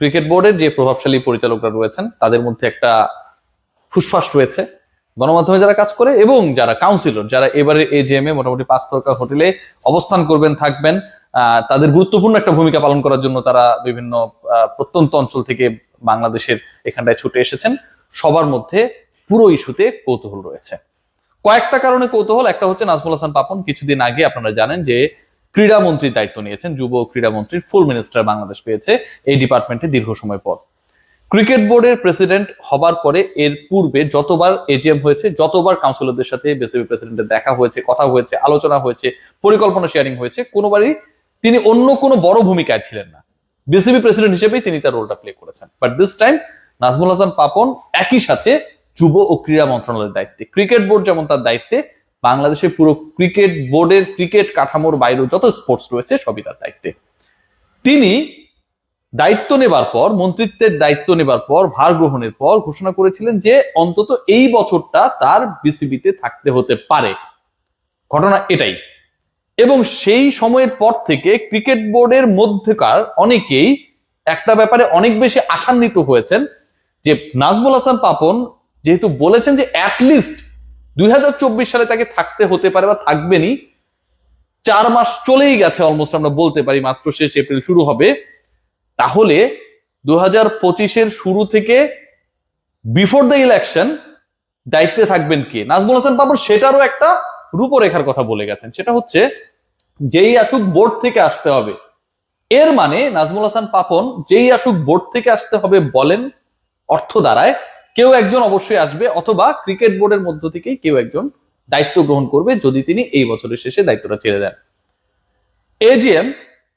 Cricket বোর্ডের যে প্রভাবশালী পরিচালকরা রয়েছেন, তাদের মধ্যে একটা ফুসফাস রয়েছে। গণমাধ্যমে যারা কাজ করে এবং যারা কাউন্সিলর যারা এবারে এজিএম এ মোটামুটি পাঁচ তারকা হোটেলে অবস্থান করবেন, থাকবেন তাদের গুরুত্বপূর্ণ একটা ভূমিকা পালন করার জন্য তারা বিভিন্ন প্রত্যন্ত অঞ্চল থেকে বাংলাদেশের এখানটায় ছুটে এসেছেন। সবার মধ্যে পুরো ইস্যুতে কৌতূহল রয়েছে। কয়েকটা কারণে কৌতূহল, একটা হচ্ছে নাজমুল হাসান পাপন। কিছুদিন আগে আপনারা জানেন যে ক্রীড়া মন্ত্রীর দায়িত্ব নিয়েছেন। যুব ও ক্রীড়া মন্ত্রীর ফুল মিনিস্টার বাংলাদেশ পেয়েছে এই ডিপার্টমেন্টে দীর্ঘ সময় পর। ক্রিকেট বোর্ডের প্রেসিডেন্ট হবার পরে এর পূর্বে যতবার এজিএম হয়েছে, যতবার কাউন্সিলরদের সাথে বিসিবি প্রেসিডেন্টের দেখা হয়েছে, কথা হয়েছে, আলোচনা হয়েছে, পরিকল্পনা শেয়ারিং হয়েছে, কোনোবারই তিনি অন্য কোনো বড় ভূমিকায় ছিলেন না। বিসিবি প্রেসিডেন্ট হিসেবেই তিনি তার রোলটা প্লে করেছেন। But this time Nazmul Hasan Papon একই সাথে যুব ও ক্রীড়া মন্ত্রণালয়ের দায়িত্বে। ক্রিকেট বোর্ড যেমন তার দায়িত্বে বাংলাদেশের পুরো ক্রিকেট বোর্ডের ক্রিকেট কাঠামোর বাইরেও যত স্পোর্টস রয়েছে সবই তার দায়িত্বে। তিনি দায়িত্ব নেবার পর, মন্ত্রিত্বের দায়িত্ব নেবার পর, ভার গ্রহণের পর ঘোষণা করেছিলেন যে অন্তত এই বছরটা তার বিসিবিতে থাকতে হতে পারে। ঘটনা এটাই। এবং সেই সময়ের পর থেকে ক্রিকেট বোর্ডের মধ্যেকার অনেকেই একটা ব্যাপারে অনেক বেশি আশান্বিত হয়েছেন যে নাজমুল হাসান পাপন যেহেতু বলেছেন যে অ্যাটলিস্ট দুই হাজার চব্বিশ সালে তাকে থাকতে হতে পারে বা থাকবেনই। চার মাস চলেই গেছে অলমোস্ট আমরা বলতে পারি, মাস তো শেষ, এপ্রিল শুরু হবে। তাহলে দু হাজার পঁচিশের শুরু থেকে বিফোর দ্য ইলেকশন দায়িত্বে থাকবেন কে? নাজমুল হাসান পাপন সেটারও একটা রূপরেখার কথা বলে গেছেন। সেটা হচ্ছে যেই আসুক বোর্ড থেকে আসতে হবে। এর মানে নাজমুল হাসান পাপন যেই আসুক বোর্ড থেকে আসতে হবে বলেন অর্থ দ্বারায় কেউ একজন অবশ্যই আসবে, অথবা ক্রিকেট বোর্ডের মধ্য থেকে কেউ একজন দায়িত্ব গ্রহণ করবে যদি তিনি এই বছরের শেষে দায়িত্বটা ছেড়ে দেন। এজিএম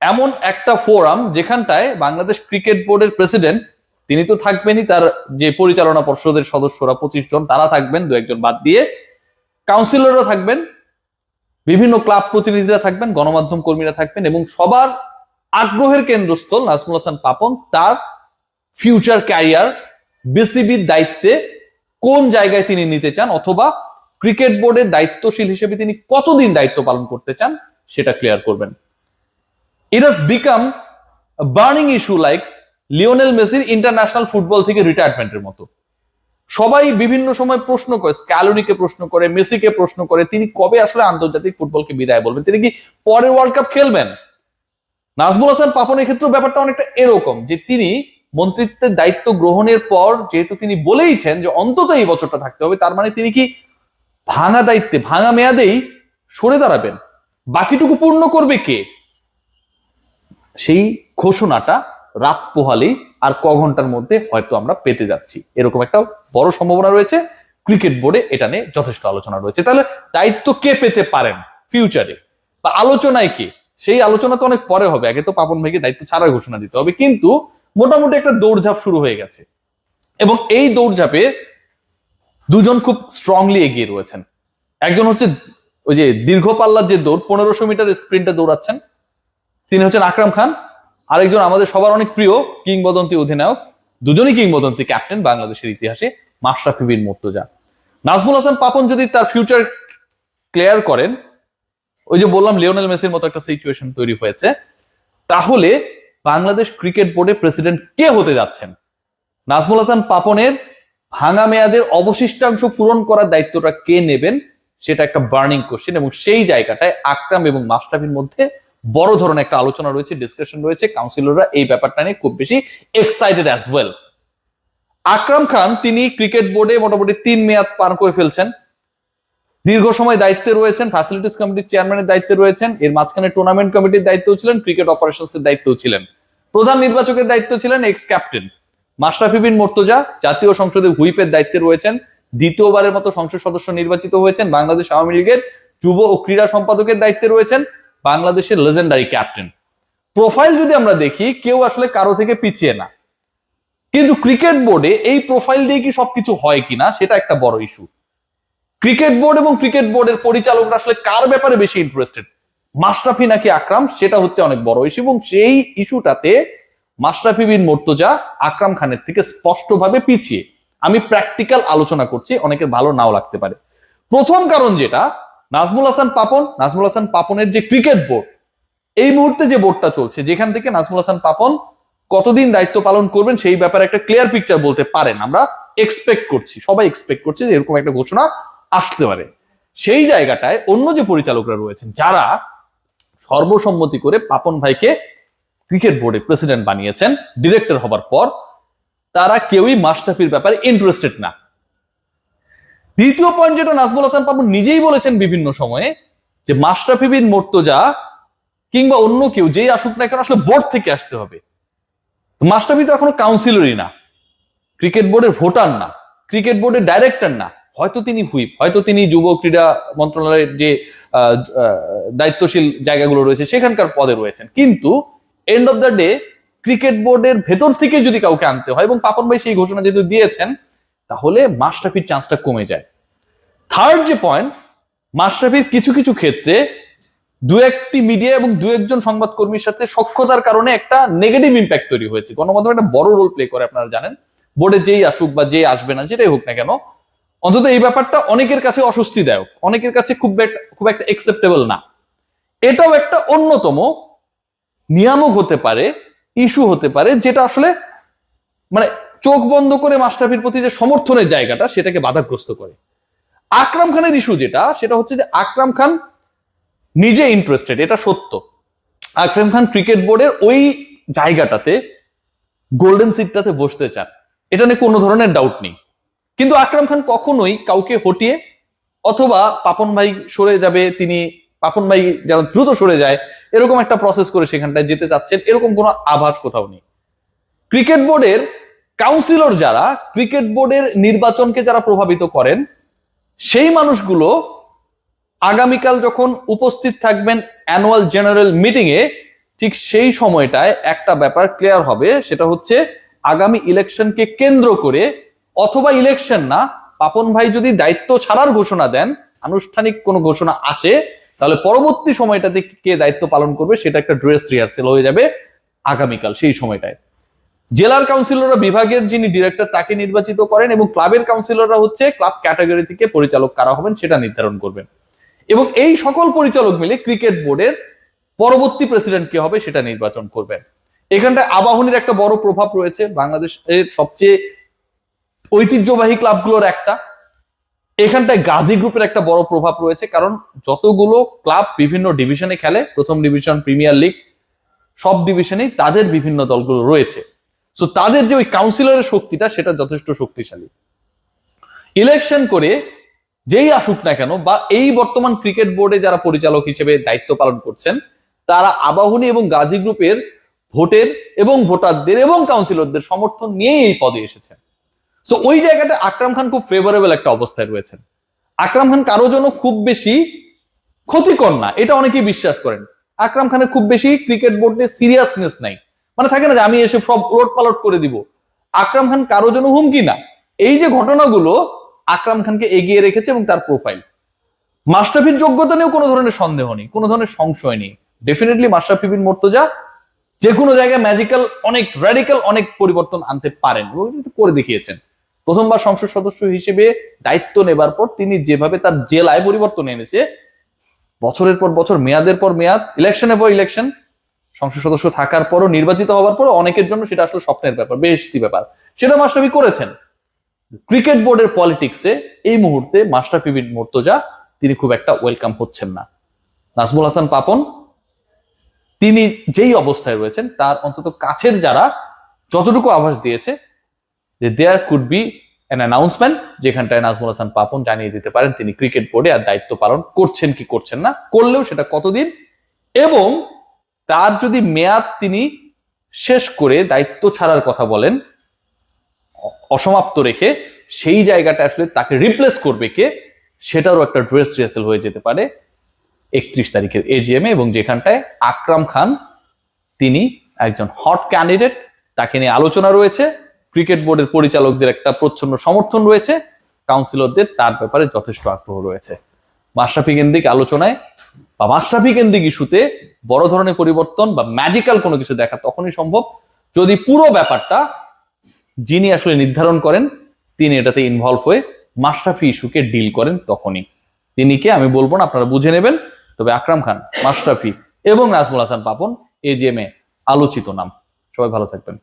এমন একটা ফোরাম যেখানটায় বাংলাদেশ ক্রিকেট বোর্ডের প্রেসিডেন্ট তিনি তো থাকবেনই তার যে পরিচালনা পর্ষদের সদস্যরা, পঁচিশ জন, তারা থাকবেন, দু একজন বাদ দিয়ে। কাউন্সিলররা থাকবেন, বিভিন্ন ক্লাব প্রতিনিধিরা থাকবেন, গণমাধ্যম কর্মীরা থাকবেন এবং সবার আগ্রহের কেন্দ্রস্থল নাজমুল হাসান পাপন, তার ফিউচার ক্যারিয়ার বিসিবির দায়িত্বে কোন জায়গায় তিনি নিতে চান অথবা ক্রিকেট বোর্ডের দায়িত্বশীল হিসেবে তিনি কতদিন দায়িত্ব পালন করতে চান সেটা ক্লিয়ার করবেন। It has become burning issue like Lionel মেসির ইন্টারন্যাশনাল ফুটবল থেকে রিটায়ারমেন্টের মতো। সবাই বিভিন্ন সময় প্রশ্ন করে স্ক্যালোনিকে প্রশ্ন করে মেসিকে প্রশ্ন করে, তিনি কবে আসলে আন্তর্জাতিক ফুটবলকে বিদায় বলবেন? তিনি কি পরের ওয়ার্ল্ড কাপ খেলবেন? নাজমুল হাসান পাপনের ক্ষেত্রেও ব্যাপারটা অনেকটা এরকম যে তিনি মন্ত্রিত্বের দায়িত্ব গ্রহণের পর যেহেতু তিনি বলেইছেন যে অন্তত এই বছরটা থাকতে হবে, তার মানে তিনি কি ভাঙা দায়িত্বে, ভাঙা মেয়াদেই সরে দাঁড়াবেন। বাকিটুকু পূর্ণ করবে কে? সেই ঘোষণাটা রাত পোহালেই আর ক ঘণ্টার মধ্যে হয়তো আমরা পেতে যাচ্ছি। এরকম একটা বড় সম্ভাবনা রয়েছে। ক্রিকেট বোর্ডে এটা নিয়ে যথেষ্ট আলোচনা রয়েছে। তাহলে দায়িত্ব কে পেতে পারেন ফিউচারে? বা আলোচনায় কে? সেই আলোচনা তো অনেক পরে হবে। আগে তো পাপন ভাইকে দায়িত্ব ছাড়ার ঘোষণা দিতে হবে। কিন্তু মোটামুটি একটা দৌড়ঝাঁপ শুরু হয়ে গেছে। এবং এই দৌড়ঝাঁপে দুজন খুব স্ট্রংলি এগিয়ে রয়েছেন। একজন হচ্ছে ওই যে দীর্ঘ পাল্লার যে দৌড়, পনেরোশো মিটার স্প্রিন্টে দৌড়াচ্ছেন। তিনি হচ্ছেন আকরাম খান। আরেকজন আমাদের সবার অনেক প্রিয় কিংবদন্তি অধিনায়ক। দুজনই কিংবদন্তি ক্যাপ্টেন বাংলাদেশের ইতিহাসে মাশরাফি বিন মুর্তজা। নাজমুল হাসান পাপন যদি তার ফিউচার ক্লিয়ার করেন, ওই যে বললাম লিওনেল মেসির মতো একটা সিচুয়েশন তৈরি হয়েছে, তাহলে বাংলাদেশ ক্রিকেট বোর্ডের প্রেসিডেন্ট কে হতে যাচ্ছেন? নাজমুল হাসান পাপনের ভাঙা মেয়াদের অবশিষ্টাংশ পূরণ করার দায়িত্বটা কে নেবেন? সেটা একটা বার্নিং কোশ্চেন এবং সেই জায়গাটায় আকরাম এবং মাস্টাফির মধ্যে বড় ধরনের একটা আলোচনা রয়েছে ডিসকাশন রয়েছে। কাউন্সিলররা এই ব্যাপারটা নিয়ে খুব বেশি excited as well Akram Khan, তিনি ক্রিকেট বোর্ডে মোটামুটি তিন মেয়াদ পার করে ফেলছেন। দীর্ঘ সময় দায়িত্বে রয়েছেন ফ্যাসিলিটিস কমিটির চেয়ারম্যানের দায়িত্বে রয়েছেন। এর মাঝখানে টুর্নামেন্ট কমিটির দায়িত্ব ছিলেন ক্রিকেট অপারেশনস এর ছিলেন। প্রধান নির্বাচকের দায়িত্ব ছিলেন এক্স ক্যাপ্টেন মাশরাফি বিন মোর্তজা, জাতীয় সংসদে হুইপের দায়িত্বে রয়েছেন, দ্বিতীয়বারের মতো সংসদ সদস্য নির্বাচিত হয়েছেন বাংলাদেশ আওয়ামী লীগের যুব ও ক্রীড়া সম্পাদকের দায়িত্বে রয়েছেন বাংলাদেশের লেজেন্ডারি ক্যাপ্টেন প্রোফাইল যদি আমরা দেখি, কেউ আসলে কারও থেকে পিছিয়ে না। কিন্তু ক্রিকেট বোর্ডে এই প্রোফাইল দিয়ে কি সবকিছু হয় কিনা, সেটা একটা বড় ইস্যু ক্রিকেট বোর্ড এবং ক্রিকেট বোর্ডের পরিচালকরা আসলে কার ব্যাপারে বেশি ইন্টারেস্টেড মাশরাফি নাকি আকরাম, সেটা হচ্ছে অনেক বড় ইস্যু এবং সেই ইস্যুটাতে মাশরাফি বিন মোর্তজা আকরাম খানের থেকে স্পষ্টভাবে পিছিয়ে। আমি প্র্যাকটিক্যাল আলোচনা করছি অনেকের ভালো নাও লাগতে পারে। প্রথম কারণ যেটা, নাজমুল হাসান পাপন, নাজমুল হাসান পাপনের যে ক্রিকেট বোর্ড এই মুহূর্তে যে বোর্ডটা চলছে, যেখান থেকে নাজমুল হাসান পাপন কতদিন দায়িত্ব পালন করবেন, সেই ব্যাপারে একটা ক্লিয়ার পিকচার বলতে পারেন। আমরা এক্সপেক্ট করছি, সবাই এক্সপেক্ট করছে যে এরকম একটা ঘোষণা আসতে পারে। সেই জায়গাটায় অন্য যে পরিচালকরা রয়েছেন, যারা সর্বসম্মতি করে পাপন ভাইকে ক্রিকেট বোর্ডে প্রেসিডেন্ট বানিয়েছেন, ডিরেক্টর হবার পর। তারা কেউই মাস্টাফির ব্যাপারে ইন্টারেস্টেড না। দ্বিতীয় পয়েন্ট যেটা নাজমুল হাসান পাপন নিজেই বলেছেন বিভিন্ন সময়ে, যে মাস্টাফি বিন মোর্তজা কিংবা অন্য কেউ যেই আসুক না কেন আসলে বোর্ড থেকে আসতে হবে। মাস্টাফি তো এখনও কাউন্সিলরই না। ক্রিকেট বোর্ডের ভোটার না। ক্রিকেট বোর্ডের ডাইরেক্টর না। হয়তো তিনি হুইপ, হয়তো তিনি যুব ক্রীড়া মন্ত্রণালয়ের যে দায়িত্বশীল জায়গাগুলো রয়েছে, সেখানকার পদে রয়েছেন। কিন্তু end of the day cricket বোর্ডের ভেতর থেকে যদি কাউকে আনতে হয় এবং পাপন ভাই সেই ঘোষণা যেহেতু দিয়েছেন, তাহলে মাশরাফির চান্সটা কমে যায়। থার্ড যে পয়েন্ট মাশরাফির কিছু কিছু ক্ষেত্রে দু একটি মিডিয়া এবং দু একজন সংবাদকর্মীর সাথে সক্ষতার কারণে একটা নেগেটিভ ইম্প্যাক্ট তৈরি হয়েছে। গণমাধ্যম একটা বড় রোল প্লে করে, আপনারা জানেন। বোর্ডে যেই আসুক বা যে আসবে না, যেটাই হোক না কেন অন্তত এই ব্যাপারটা অনেকের কাছে অস্বস্তিদায়ক। অনেকের কাছে খুব খুব একটা একসেপ্টেবল না। এটাও একটা অন্যতম নিয়ামক হতে পারে ইস্যু হতে পারে, যেটা আসলে মানে চোখ বন্ধ করে মাস্টারফির প্রতি যে সমর্থনের জায়গাটা, সেটাকে বাধাগ্রস্ত করে। আকরাম খানের ইস্যু যেটা, সেটা হচ্ছে যে আকরাম খান নিজে ইন্টারেস্টেড এটা সত্য। আকরাম খান ক্রিকেট বোর্ডের ওই জায়গাটাতে গোল্ডেন সিটটাতে বসতে চান। এটা নিয়ে কোনো ধরনের ডাউট নেই। কিন্তু আকরাম খান কখনোই কাউকে হটিয়ে অথবা পাপন ভাই সরে যাবে, তিনি পাপন ভাই যেন দ্রুত সরে যায়, এরকম একটা প্রসেস করে সেখানটায় যেতে চাচ্ছেন, এরকম কোনো আভাস কোথাও নেই। ক্রিকেট বোর্ডের কাউন্সিলর যারা, ক্রিকেট বোর্ডের নির্বাচনকে যারা প্রভাবিত করেন, সেই মানুষগুলো আগামীকাল যখন উপস্থিত থাকবেন অ্যানুয়াল জেনারেল মিটিং এ ঠিক সেই সময়টায় একটা ব্যাপার ক্লিয়ার হবে, সেটা হচ্ছে আগামী ইলেকশনকে কেন্দ্র করে অথবা ইলেকশন না, পাপন ভাই যদি দায়িত্ব ছাড়ার ঘোষণা দেন, আনুষ্ঠানিক কোনো ঘোষণা আসে, তাহলে পরবর্তী সময়টাতে কে দায়িত্ব পালন করবে সেটা একটা ড্রেস রিহার্সেল হয়ে যাবে আগামীকাল, সেই সময়টায়। জেলার কাউন্সিলররা বিভাগের যিনি ডিরেক্টর তাকে নির্বাচিত করেন এবং ক্লাবের কাউন্সিলররা হচ্ছে ক্লাব ক্যাটাগরি থেকে পরিচালক কারা হবেন সেটা নির্ধারণ করবেন। এবং এই সকল পরিচালক মিলে ক্রিকেট বোর্ডের পরবর্তী প্রেসিডেন্ট কে হবে সেটা নির্বাচন করবেন। এখানটায় আবাহনীর একটা বড় প্রভাব রয়েছে। বাংলাদেশের সবচেয়ে ঐতিহ্যবাহী ক্লাবগুলোর একটা। এখানটায় গাজী গ্রুপের একটা বড় প্রভাব রয়েছে, কারণ যতগুলো ক্লাব বিভিন্ন ডিভিশনে খেলে, প্রথম ডিভিশন, প্রিমিয়ার লিগ, সব ডিভিশনেই তাদের বিভিন্ন দলগুলো রয়েছে। সো তাদের যে ওই কাউন্সিলরের শক্তিটা, সেটা যথেষ্ট শক্তিশালী। ইলেকশন করে যেই আসুক না কেন, বা এই বর্তমান ক্রিকেট বোর্ডে যারা পরিচালক হিসেবে দায়িত্ব পালন করছেন, তারা আবাহনী এবং গাজী গ্রুপের ভোটের এবং ভোটারদের এবং কাউন্সিলরদের সমর্থন নিয়েই এই পদে এসেছেন। সো ওই জায়গাটা আকরাম খান খুব ফেভারেবল একটা অবস্থায় রয়েছেন। আকরাম খান কারও জন্য খুব বেশি ক্ষতিকর না, এটা অনেকেই বিশ্বাস করেন। আকরাম খানের খুব বেশি ক্রিকেট বোর্ডে সিরিয়াসনেস নাই। মানে থাকে না যে আমি এসে সব উলট পালট করে দিব। আকরাম খান কারও জন্য হুমকি না। এই যে ঘটনাগুলো, আকরাম খানকে এগিয়ে রেখেছে এবং তার প্রোফাইল মাস্টাফির যোগ্যতা নিয়েও কোনো ধরনের সন্দেহ নেই, কোনো ধরনের সংশয় নেই। ডেফিনেটলি মাস্টাফি মোর্তজা যে কোনো জায়গায় ম্যাজিক্যাল অনেক র্যাডিক্যাল অনেক পরিবর্তন আনতে পারেন। করে দেখিয়েছেন। প্রথমবার সংসদ সদস্য হিসেবে দায়িত্ব নেবার পর তিনি যেভাবে তার জেলায় পরিবর্তন এনেছে, বছরের পর বছর, মেয়াদের পর মেয়াদ ইলেকশনের পর ইলেকশন সংসদ সদস্য থাকার পরও, নির্বাচিত হওয়ার পর অনেকের জন্য সেটা আসলে স্বপ্নের ব্যাপার বেশতি ব্যাপার। সেটা মাস্টাফি করেছেন। ক্রিকেট বোর্ডের পলিটিক্সে এই মুহূর্তে মাস্টাফি বিন মোর্তজা, তিনি খুব একটা ওয়েলকাম হচ্ছেন না। নাজমুল হাসান পাপন, তিনি যেই অবস্থায় রয়েছেন, তার অন্তত কাছের যারা যতটুকু আভাস দিয়েছে যে there could be an announcement যেখানটায় নাজমুল হাসান পাপন জানিয়ে দিতে পারেন, তিনি ক্রিকেট বোর্ডে আর দায়িত্ব পালন করছেন কি করছেন না, করলেও সেটা কতদিন? এবং তার যদি মেয়াদ তিনি শেষ করে দায়িত্ব ছাড়ার কথা বলেন, অসমাপ্ত রেখে সেই জায়গাটা আসলে তাকে রিপ্লেস করবে কে, সেটারও একটা ড্রেস রিহার্সেল হয়ে যেতে পারে একত্রিশ তারিখের এজিএম এবং যেখানটায় আকরাম খান, তিনি একজন হট ক্যান্ডিডেট তাকে নিয়ে আলোচনা রয়েছে। ক্রিকেট বোর্ডের পরিচালকদের একটা প্রচ্ছন্ন সমর্থন রয়েছে, কাউন্সিলরদের তার ব্যাপারে যথেষ্ট আগ্রহ রয়েছে। মাশরাফি কেন্দ্রিক আলোচনায় বা মাশরাফি কেন্দ্রিক ইস্যুতে বড় ধরনের পরিবর্তন বা ম্যাজিক্যাল কোনো কিছু দেখা তখনই সম্ভব যদি পুরো ব্যাপারটা যিনি আসলে নির্ধারণ করেন, তিনি এটাতে ইনভলভ হয়ে মাশরাফি ইস্যুকে ডিল করেন তখনই। তিনি কে আমি বলব না, আপনারা বুঝে নেবেন। তবে আকরাম খান, মাশরাফি এবং নাজমুল হাসান পাপন এজিএম এ আলোচিত নাম। সবাই ভালো থাকবেন।